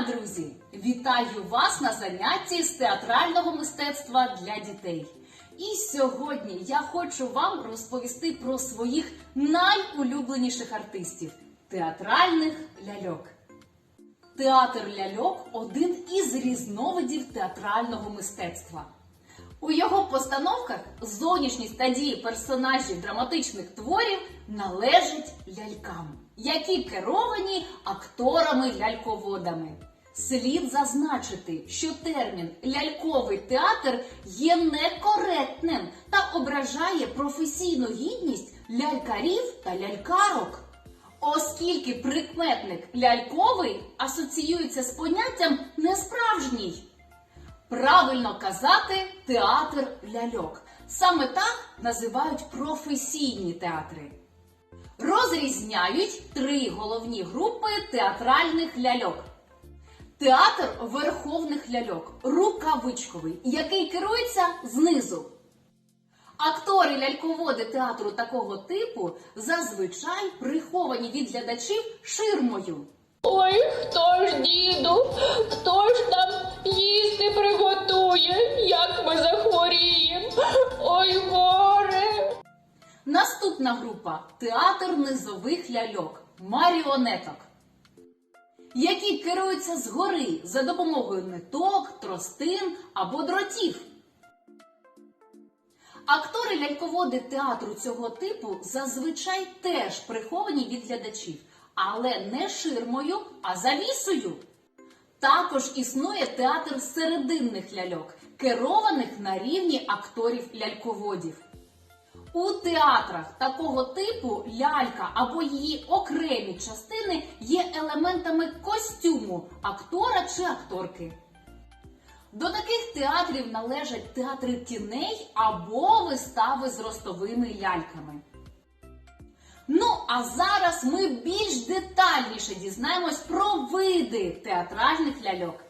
друзі! Вітаю вас на занятті з театрального мистецтва для дітей. І сьогодні я хочу вам розповісти про своїх найулюбленіших артистів театральних ляльок. Театр ляльок один із різновидів театрального мистецтва. У його постановках зовнішність та дії персонажів драматичних творів належать лялькам, які керовані акторами-ляльководами. Слід зазначити, що термін ляльковий театр є некоректним та ображає професійну гідність лялькарів та лялькарок. Оскільки прикметник ляльковий асоціюється з поняттям несправжній. Правильно казати театр ляльок. Саме так називають професійні театри. Розрізняють три головні групи театральних ляльок. Театр верховних ляльок, рукавичковий, який керується знизу. Актори ляльководи театру такого типу зазвичай приховані від глядачів ширмою. Ой, хто ж діду, хто ж нам їсти приготує, як ми захворіємо? Ой, горе. Наступна група театр низових ляльок, маріонеток, які керуються згори за допомогою ниток, тростин або дротів. Актори ляльководи театру цього типу зазвичай теж приховані від глядачів, але не ширмою, а завісою. Також існує театр серединних ляльок, керованих на рівні акторів ляльководів. У театрах такого типу лялька або її окремі частини є елементами костюму актора чи акторки. До таких театрів належать театри тіней або вистави з ростовими ляльками. Ну, а зараз ми більш детальніше дізнаємось про види театральних ляльок.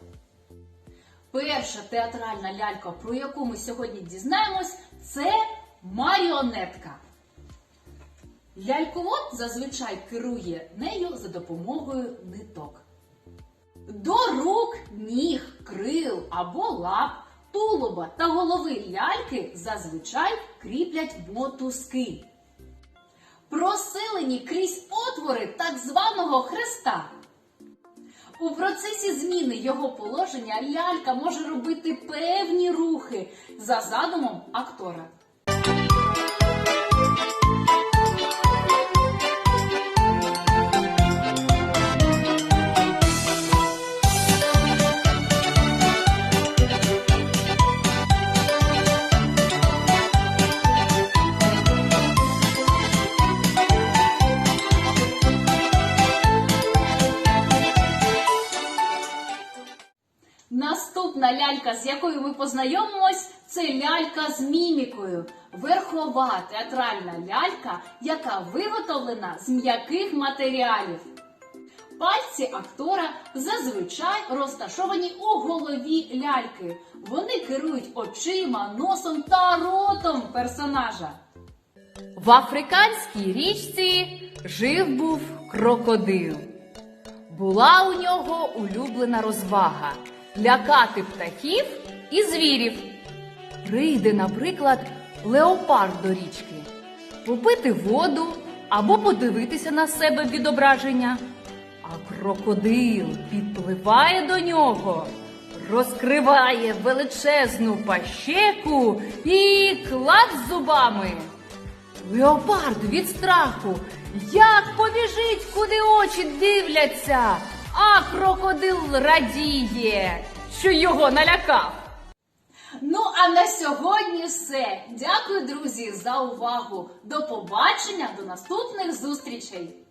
Перша театральна лялька, про яку ми сьогодні дізнаємось, це маріонетка. Ляльковод зазвичай керує нею за допомогою ниток. До рук, ніг, крил або лап, тулуба та голови ляльки зазвичай кріплять мотузки. Просилені крізь отвори так званого хреста. У процесі зміни його положення лялька може робити певні рухи за задумом актора. Наступна лялька, з якою ми познайомимось, це лялька з мімікою. Верхова театральна лялька, яка виготовлена з м'яких матеріалів. Пальці актора зазвичай розташовані у голові ляльки. Вони керують очима, носом та ротом персонажа. В африканській річці жив був крокодил. Була у нього улюблена розвага лякати птахів і звірів. Прийде, наприклад, леопард до річки, попити воду або подивитися на себе відображення. А крокодил підпливає до нього, розкриває величезну пащеку і клад зубами. Леопард від страху як побіжить, куди очі дивляться, а крокодил радіє, що його налякав. Ну а на сьогодні все. Дякую, друзі, за увагу. До побачення, до наступних зустрічей!